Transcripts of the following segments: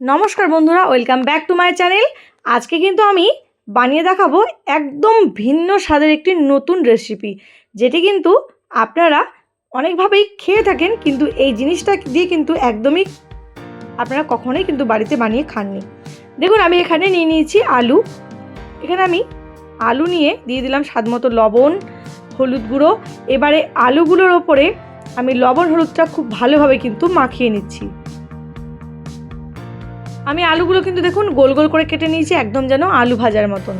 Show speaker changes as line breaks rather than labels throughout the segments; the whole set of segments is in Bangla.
নমস্কার বন্ধুরা, welcome back to my channel. আজকে কিন্তু আমি বানিয়ে দেখাবো একদম ভিন্ন স্বাদের একটি নতুন রেসিপি যেটি কিন্তু আপনারা অনেকভাবেই খেয়ে থাকেন, কিন্তু এই জিনিসটা দিয়ে কিন্তু একদমই আপনারা কখনোই কিন্তু বাড়িতে বানিয়ে খাননি। দেখুন, আমি এখানে নিয়ে নিয়েছি আলু। এখানে আমি আলু নিয়ে দিয়ে দিলাম স্বাদ মতো লবণ, হলুদ গুঁড়ো। এবারে আলুগুলোর ওপরে আমি লবণ হলুদটা খুব ভালোভাবে কিন্তু মাখিয়ে নিচ্ছি। আমি আলুগুলো কিন্তু দেখুন গোল গোল করে কেটে নিয়েছি, একদম যেন আলু ভাজার মতন।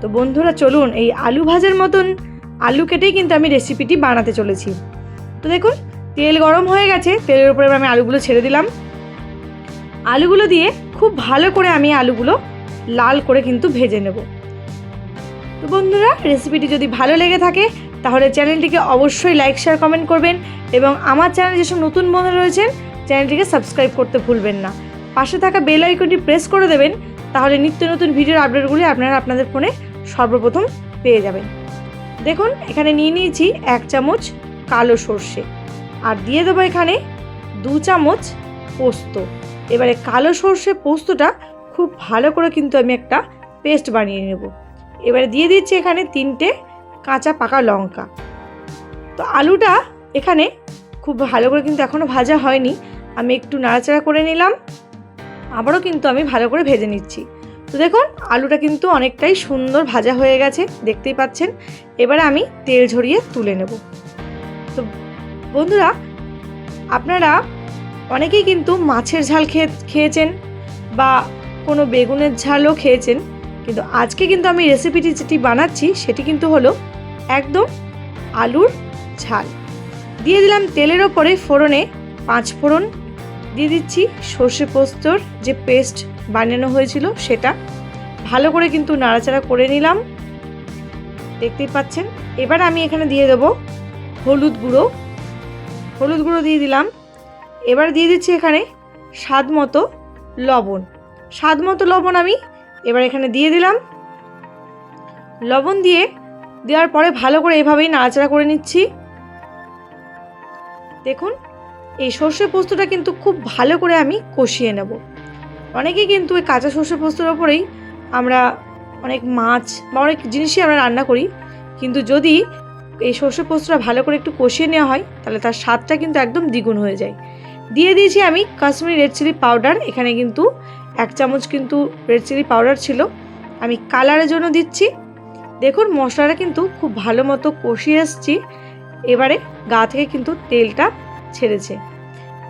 তো বন্ধুরা, চলুন এই আলু ভাজার মতন আলু কেটেই কিন্তু আমি রেসিপিটি বানাতে চলেছি। তো দেখুন, তেল গরম হয়ে গেছে, তেলের উপরে আমি আলুগুলো ছেড়ে দিলাম। আলুগুলো দিয়ে খুব ভালো করে আমি আলুগুলো লাল করে কিন্তু ভেজে নেব। তো বন্ধুরা রেসিপিটি যদি ভালো লেগে থাকে, তাহলে চ্যানেলটিকে অবশ্যই লাইক শেয়ার কমেন্ট করবেন এবং আমার চ্যানেলে যেসব নতুন বন্ধু রয়েছেন, চ্যানেলটিকে সাবস্ক্রাইব করতে ভুলবেন না। পাশে থাকা বেল আইকনটি প্রেস করে দেবেন, তাহলে নিত্য নতুন ভিডিওর আপডেটগুলি আপনারা আপনাদের ফোনে সর্বপ্রথম পেয়ে যাবেন। দেখুন, এখানে নিয়ে নিয়েছি এক চামচ কালো সর্ষে, আর দিয়ে দেবো এখানে দু চামচ পোস্ত। এবারে কালো সর্ষে পোস্তটা খুব ভালো করে কিন্তু আমি একটা পেস্ট বানিয়ে নেব। এবারে দিয়ে দিচ্ছি এখানে তিনটে কাঁচা পাকা লঙ্কা। তো আলুটা এখানে খুব ভালো করে কিন্তু এখনও ভাজা হয়নি, আমি একটু নাড়াচাড়া করে নিলাম। আবারও কিন্তু আমি ভালো করে ভেজে নিচ্ছি। তো দেখুন, আলুটা কিন্তু অনেকটাই সুন্দর ভাজা হয়ে গেছে, দেখতেই পাচ্ছেন। এবারে আমি তেল ঝরিয়ে তুলে নেব। তো বন্ধুরা, আপনারা অনেকেই কিন্তু মাছের ঝাল খেয়ে খেয়েছেন বা কোনো বেগুনের ঝালও খেয়েছেন, কিন্তু আজকে কিন্তু আমি রেসিপিটি যেটি বানাচ্ছি, সেটি কিন্তু হলো একদম আলুর ঝাল। দিয়ে দিলাম তেলের ওপরে ফোড়নে পাঁচ ফোড়ন দিয়ে দিচ্ছি সর্ষে পোস্তর যে পেস্ট বানানো হয়েছিল সেটা। ভালো করে কিন্তু নাড়াচাড়া করে নিলাম। দেখতেই পাচ্ছেন? এবার আমি এখানে দিয়ে দেবো হলুদ গুঁড়ো। হলুদ গুঁড়ো দিয়ে দিলাম। এবার দিয়ে দিচ্ছি এখানে স্বাদ মতো লবণ। স্বাদ মতো লবণ আমি এবার এখানে দিয়ে দিলাম। লবণ দিয়ে দেওয়ার পরে ভালো করে এভাবেই নাড়াচাড়া করে নিচ্ছি। দেখুন এই সর্ষে পোস্তটা কিন্তু খুব ভালো করে আমি কষিয়ে নেব। অনেকেই কিন্তু এই কাঁচা সর্ষে পোস্তর ওপরেই আমরা অনেক মাছ বা অনেক জিনিসই আমরা রান্না করি। কিন্তু যদি এই সর্ষে পোস্তটা ভালো করে একটু কষিয়ে নেওয়া হয়, তাহলে তার স্বাদটা কিন্তু একদম দ্বিগুণ হয়ে যায়। দিয়ে দিয়েছি আমি কাশ্মীরি রেড চিলি পাউডার। এখানে কিন্তু এক চামচ কিন্তু রেড চিলি পাউডার ছিল। আমি কালারের জন্য দিচ্ছি। দেখুন, মশলাটা কিন্তু খুব ভালো মতো কষিয়ে এসছি এবারে গা থেকে কিন্তু তেলটা ছেড়েছে।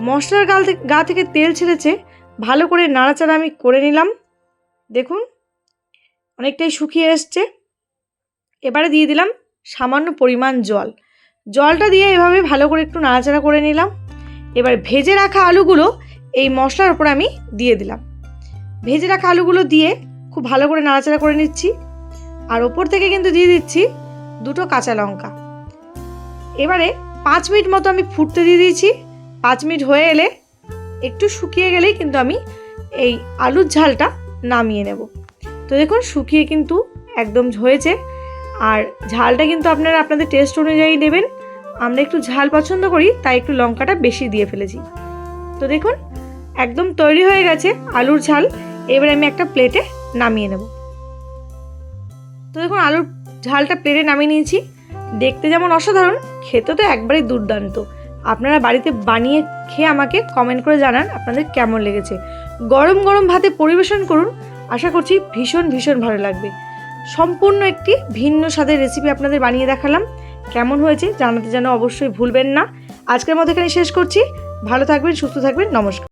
মশলার গাল গা থেকে তেল ছেড়েছে। ভালো করে নাড়াচাড়া আমি করে নিলাম। দেখুন, অনেকটাই শুকিয়ে এসছে। এবারে দিয়ে দিলাম সামান্য পরিমাণ জল। জলটা দিয়ে এভাবে ভালো করে একটু নাড়াচাড়া করে নিলাম। এবার ভেজে রাখা আলুগুলো এই মশলার উপর আমি দিয়ে দিলাম। ভেজে রাখা আলুগুলো দিয়ে খুব ভালো করে নাড়াচাড়া করে নিচ্ছি। আর ওপর থেকে কিন্তু দিয়ে দিচ্ছি দুটো কাঁচা লঙ্কা। এবারে পাঁচ মিনিট মতো আমি ফুটতে দিয়ে দিয়েছি। পাঁচ মিনিট হয়ে এলে একটু শুকিয়ে গেলেই কিন্তু আমি এই আলুর ঝালটা নামিয়ে নেব। তো দেখুন, শুকিয়ে কিন্তু একদম হয়েছে। আর ঝালটা কিন্তু আপনারা আপনাদের টেস্ট অনুযায়ী দেবেন আমরা একটু ঝাল পছন্দ করি, তাই একটু লঙ্কাটা বেশি দিয়ে ফেলেছি। তো দেখুন, একদম তৈরি হয়ে গেছে আলুর ঝাল। এবার আমি একটা প্লেটে নামিয়ে নেব। তো দেখুন, আলুর ঝালটা প্লেটে নামিয়ে নিয়েছি। দেখতে যেমন অসাধারণ, খেতে তো একবারেই দুর্দান্ত। আপনারা বাড়িতে বানিয়ে খেয়ে আমাকে কমেন্ট করে জানান আপনাদের কেমন লেগেছে। গরম গরম ভাতে পরিবেশন করুন, আশা করছি ভীষণ ভীষণ ভালো লাগবে। সম্পূর্ণ একটি ভিন্ন স্বাদের রেসিপি আপনাদের বানিয়ে দেখালাম। কেমন হয়েছে জানাতে যেন অবশ্যই ভুলবেন না। আজকের মতো এখানে শেষ করছি। ভালো থাকবেন, সুস্থ থাকবেন, নমস্কার।